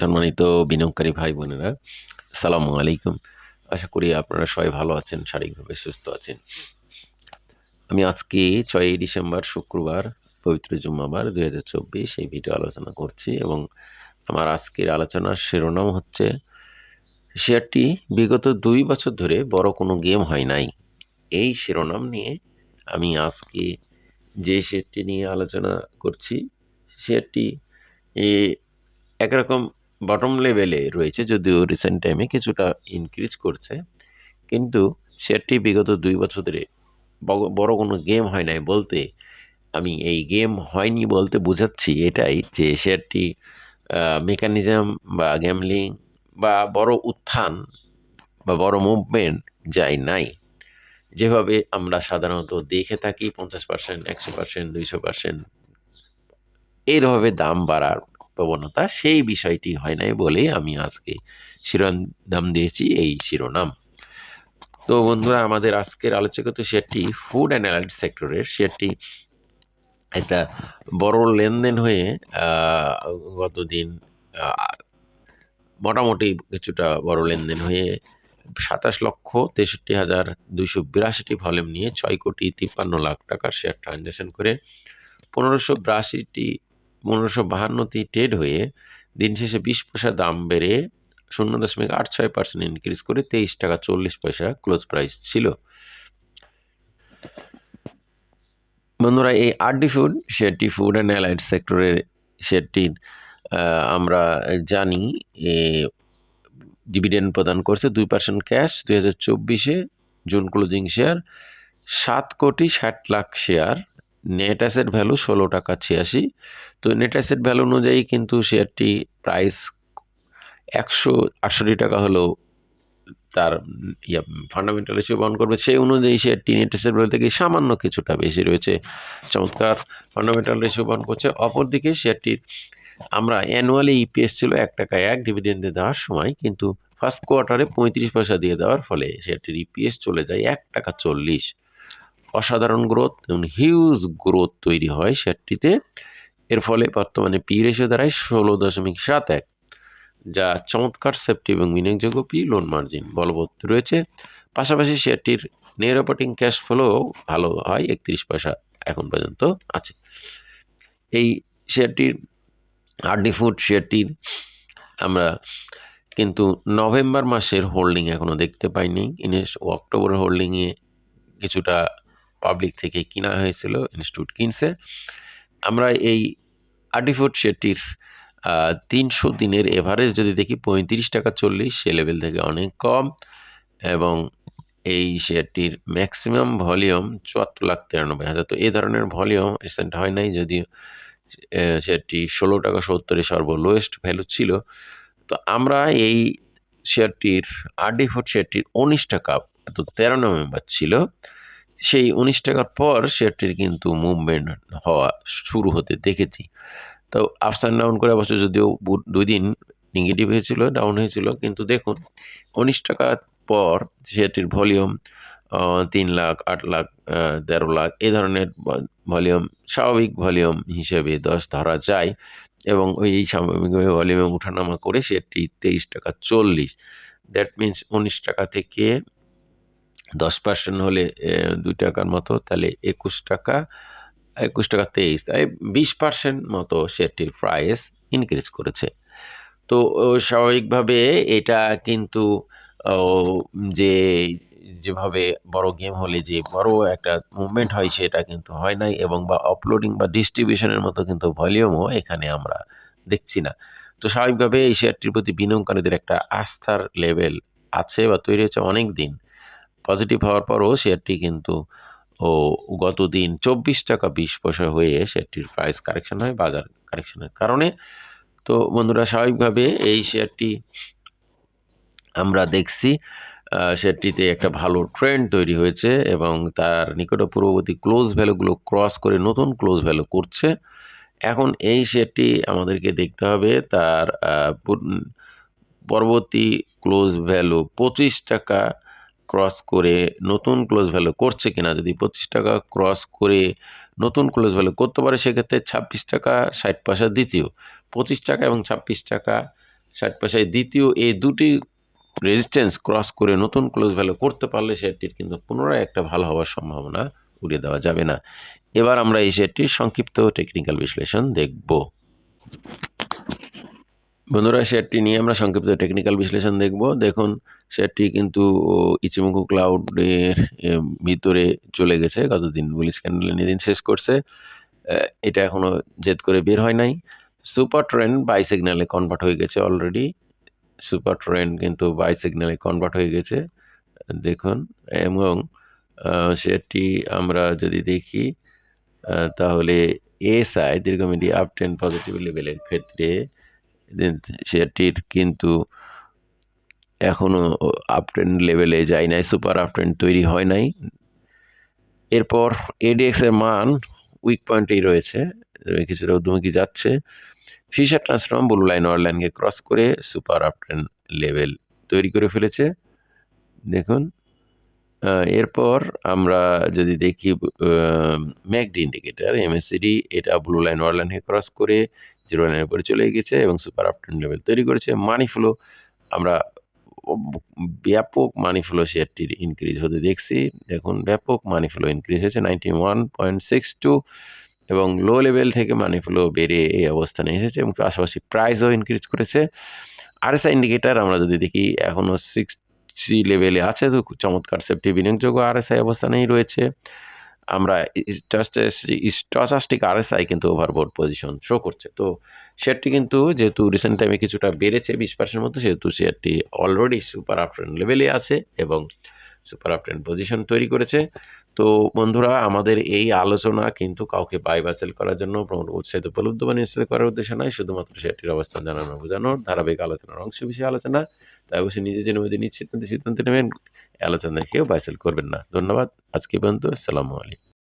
সম্মানিত বিনিয়োগকারী ভাই বোনেরা সালামু আলাইকুম। আশা করি আপনারা সবাই ভালো আছেন, শারীরিকভাবে সুস্থ আছেন। আমি আজকে ছয়ই ডিসেম্বর, শুক্রবার, পবিত্র জুম্মাবার দুই হাজার চব্বিশ এই ভিডিও আলোচনা করছি এবং আমার আজকের আলোচনার শিরোনাম হচ্ছে, শেয়ারটি বিগত দুই বছর ধরে বড় কোনো গেম হয় নাই। এই শিরোনাম নিয়ে আমি আজকে যে শেয়ারটি নিয়ে আলোচনা করছি, শেয়ারটি একরকম বটম লেভেলে রয়েছে, যদিও রিসেন্ট টাইমে কিছুটা ইনক্রিজ করছে। কিন্তু শেয়ারটি বিগত দুই বছর ধরে বড় কোনো গেম হয় নাই বলতে আমি এই গেম হয়নি বলতে বোঝাচ্ছি এটাই যে শেয়ারটি মেকানিজম বা গ্যামলিং বা বড় উত্থান বা বড় মুভমেন্ট যায় নাই। যেভাবে আমরা সাধারণত দেখে থাকি, পঞ্চাশ পার্সেন্ট একশো পার্সেন্ট দুইশো পার্সেন্ট এইভাবে দাম বাড়ার প্রবণতা সেই বিষয়টি হয় নাই বলে আমি আজকে শিরোনাম দিয়েছি এই শিরোনাম। তো বন্ধুরা, আমাদের আজকের আলোচকিত শেয়ারটি ফুড অ্যান্ড অ্যালাইড সেক্টরের শেয়ারটি একটা বড় লেনদেন হয়ে গতদিন মোটামুটি কিছুটা বড় লেনদেন হয়ে সাতাশ লক্ষ তেষট্টি হাজার দুইশো বিরাশিটি ভলিউম নিয়ে ছয় কোটি তিপ্পান্ন লাখ টাকার শেয়ার ট্রানজ্যাকশন করে পনেরোশো বিরাশিটি পনেরোশো বাহান্নটি ট্রেড হয়ে দিন শেষে বিশ পয়সা দাম বেড়ে শূন্য দশমিক আট ছয় পার্সেন্ট ইনক্রিজ করে তেইশ টাকা চল্লিশ পয়সা ক্লোজ প্রাইস ছিল। বন্ধুরা, এই আরডি ফুড শেয়ারটি ফুড অ্যান্ড অ্যালাইড সেক্টরের শেয়ারটির আমরা জানি, এ ডিভিডেন্ড প্রদান করছে দুই পার্সেন্ট ক্যাশ দুই হাজার চব্বিশে, জুন ক্লোজিং শেয়ার সাত কোটি ষাট lakh share net asset value ষোলো টাকা ছিয়াশি। তো নেট অ্যাসেট ভ্যালু অনুযায়ী কিন্তু শেয়ারটি প্রাইস একশো আটষট্টি টাকা হলেও তার ইয়া ফান্ডামেন্টাল রেশিও বহন করবে। সেই অনুযায়ী শেয়ারটি নেট অ্যাসেট ভ্যালু থেকে সামান্য কিছুটা বেশি রয়েছে। চমৎকার ফান্ডামেন্টাল রেশিও বহন করছে। অপরদিকে শেয়ারটির আমরা অ্যানুয়ালি ইপিএস ছিল এক টাকা এক ডিভিডেন্ডে দেওয়ার সময় কিন্তু ফার্স্ট কোয়ার্টারে পঁয়ত্রিশ পয়সা দিয়ে দেওয়ার ফলে শেয়ারটির ইপিএস চলে যায় এক টাকা চল্লিশ। অসাধারণ গ্রোথ হিউজ গ্রোথ তৈরি হয় শেয়ারটিতে এর ফলে বর্তমানে পি রেশিও দাঁড়ায় ষোলো দশমিক সাত এক, যা চমৎকার সেফটি এবং বিনিয়োগযোগ্য পি লোন মার্জিন বলবৎ রয়েছে। পাশাপাশি শেয়ারটির নেট অপারেটিং ক্যাশ ফ্লো ভালো হয়, একত্রিশ পয়সা এখন পর্যন্ত আছে। এই শেয়ারটির আরডি ফুড শেয়ারটির আমরা কিন্তু নভেম্বর মাসের হোল্ডিং এখনও দেখতে পাইনি। ইনিশ অক্টোবরের হোল্ডিংয়ে কিছুটা পাবলিক থেকে কিনা হয়েছিল ইনস্টিটিউট কিনছে। আমরা এই আর্টিফুড শেয়ারটির তিনশো দিনের এভারেজ যদি দেখি, পঁয়ত্রিশ টাকা চল্লিশ সে লেভেল থেকে অনেক কম। এবং এই শেয়ারটির ম্যাক্সিমাম ভলিউম চুয়াত্তর লাখ তিরানব্বই হাজার। তো এই ধরনের ভলিউম রিসেন্ট হয় নাই, যদিও শেয়ারটি ষোলো টাকা সত্তরে সর্বলোয়েস্ট ভ্যালু ছিল। তো আমরা এই শেয়ারটির আরডি ফুড শেয়ারটির উনিশ টাকা তো তেরো নভেম্বর ছিল। সেই উনিশ টাকার পর শেয়ারটির কিন্তু মুভমেন্ট হওয়া শুরু হতে দেখেছি। তো আপস অ্যান্ড ডাউন করে অবশ্য যদিও দুই দিন নেগেটিভ হয়েছিল ডাউন হয়েছিল, কিন্তু দেখুন, উনিশ টাকার পর শেয়ারটির ভলিউম তিন লাখ, আট লাখ তেরো লাখ, এ ধরনের ভলিউম স্বাভাবিক ভলিউম হিসেবে দশ ধরা যায় এবং ওই স্বাভাবিকভাবে ভলিউমে উঠানামা করে শেয়ারটি তেইশ টাকা চল্লিশ। দ্যাট মিন্স উনিশ টাকা থেকে দশ পার্সেন্ট হলে দুই টাকার মতো, তাহলে একুশ টাকা একুশ টাকা তেইশ, তাই বিশ পার্সেন্ট মতো শেয়ারটির প্রাইস ইনক্রিজ করেছে। তো স্বাভাবিকভাবে এটা কিন্তু যে, যেভাবে বড় গেম হলে যে বড় একটা মুভমেন্ট হয় সেটা কিন্তু হয় নাই এবং বা আপলোডিং বা ডিস্ট্রিবিউশনের মতো কিন্তু ভলিউমও এখানে আমরা দেখছি না। তো স্বাভাবিকভাবে এই শেয়ারটির প্রতি বিনিয়োগকারীদের একটা আস্থার লেভেল আছে বা তৈরি হয়েছে অনেক দিন পজিটিভ হওয়ার পরও শেয়ারটি কিন্তু, ও গত দিন চব্বিশ টাকা বিশ পয়সা হয়ে শেয়ারটির প্রাইস কারেকশন হয়, বাজার কারেকশনের কারণে। তো বন্ধুরা, স্বাভাবিকভাবে এই শেয়ারটি আমরা দেখছি শেয়ারটিতে একটা ভালো ট্রেন্ড তৈরি হয়েছে এবং তার নিকট পূর্ববর্তী ক্লোজ ভ্যালুগুলো ক্রস করে নতুন ক্লোজ ভ্যালু করছে। এখন এই শেয়ারটি আমাদেরকে দেখতে হবে তার পরবর্তী ক্লোজ ভ্যালু পঁচিশ টাকা ক্রস করে নতুন ক্লোজ ভ্যালু করছে কিনা, যদি পঁচিশ টাকা ক্রস করে নতুন ক্লোজ ভ্যালু করতে পারে, সেক্ষেত্রে ছাব্বিশ টাকা ষাট পয়সা দ্বিতীয়। পঁচিশ টাকা এবং ছাব্বিশ টাকা ষাট পয়সায় দ্বিতীয়, এই দুটি রেজিস্ট্যান্স ক্রস করে নতুন ক্লোজ ভ্যালু করতে পারলে শেয়ারটির কিন্তু পুনরায় একটা ভালো হওয়ার সম্ভাবনা উড়িয়ে দেওয়া যাবে না। এবার আমরা এই শেয়ারটির সংক্ষিপ্ত টেকনিক্যাল বিশ্লেষণ দেখব। বন্ধুরা, শেয়ারটি নিয়ে আমরা সংক্ষিপ্ত টেকনিক্যাল বিশ্লেষণ দেখব। দেখুন, শেয়ারটি কিন্তু ইচিমুকু ক্লাউডের ভিতরে চলে গেছে গতদিন। বুলিশ ক্যান্ডেল নিয়ে দিন শেষ করছে। এটা এখনও জেদ করে বের হয় নাই। সুপার ট্রেন্ড বাই সিগন্যালে কনভার্ট হয়ে গেছে অলরেডি সুপার ট্রেন্ড কিন্তু বাই সিগন্যালে কনভার্ট হয়ে গেছে। দেখুন, এবং শেয়ারটি আমরা যদি দেখি তাহলে এসআই দীর্ঘমেয়াদী আপ ট্রেন্ড পজিটিভ লেভেলের ক্ষেত্রে শেয়ারটির কিন্তু এখনও আপ ট্রেন্ড লেভেলে যায় নাই সুপার আপ ট্রেন্ড তৈরি হয় নাই। এরপর এডিএক্সের মান উইক পয়েন্টেই রয়েছে কিছুটা ঊর্ধ্বমুখী যাচ্ছে। ফিশার ট্রান্সফর্ম ব্লু লাইন ওয়ার লাইনকে ক্রস করে সুপার আপ ট্রেন্ড লেভেল তৈরি করে ফেলেছে। দেখুন এরপর আমরা যদি দেখি ম্যাকডি ইন্ডিকেটার এমএসসিডি এটা ব্লু লাইন ওয়ার লাইনকে ক্রস করে জিরো লাইনের উপরে চলে গেছে এবং সুপার আপ ট্রেন্ড লেভেল তৈরি করেছে। মানি ফ্লো, আমরা ব্যাপক মানি ফ্লো শেয়ারটির ইনক্রিজ হতে দেখছি। দেখুন, ব্যাপক মানি ফ্লো ইনক্রিজ হয়েছে ninety one point six two এবং লো লেভেল থেকে মানি ফ্লো বেড়ে এই অবস্থানে এসেছে এবং পাশাপাশি প্রাইসও ইনক্রিজ করেছে। আরএসআই ইন্ডিকেটার আমরা যদি দেখি এখনও সিক্সটি লেভেলে আছে। তো চমৎকার সেফটি বিনিয়োগযোগ্য আরএসআই অবস্থানেই রয়েছে। আমরা স্টচাস্টিক আরএসআই কিন্তু ওভারবোর্ড পজিশন শো করছে। তো শেয়ারটি কিন্তু যেহেতু রিসেন্ট টাইমে কিছুটা বেড়েছে, বিশ পার্সেন্টের মতো সেহেতু শেয়ারটি অলরেডি সুপার আপট্রেন্ড লেভেলে আছে এবং সুপার আপট্রেন্ড পজিশন তৈরি করেছে। তো বন্ধুরা, আমাদের এই আলোচনা কিন্তু কাউকে বাই বা সেল করার জন্য উৎসাহিত, উপলব্ধ বা নিশ্চিত করার উদ্দেশ্য নয়। শুধুমাত্র শেয়ারটির অবস্থান জানানো বোঝানোর ধারাবাহিক আলোচনার অংশ বিষয়ে আলোচনা। তাই অবশ্যই নিজে জেনে বুঝে নিশ্চিত সিদ্ধান্ত নেবেন। আলোচনা কেউ বাইসেল করবেন না। ধন্যবাদ। আজকে পর্যন্ত সালামু আলাইকুম।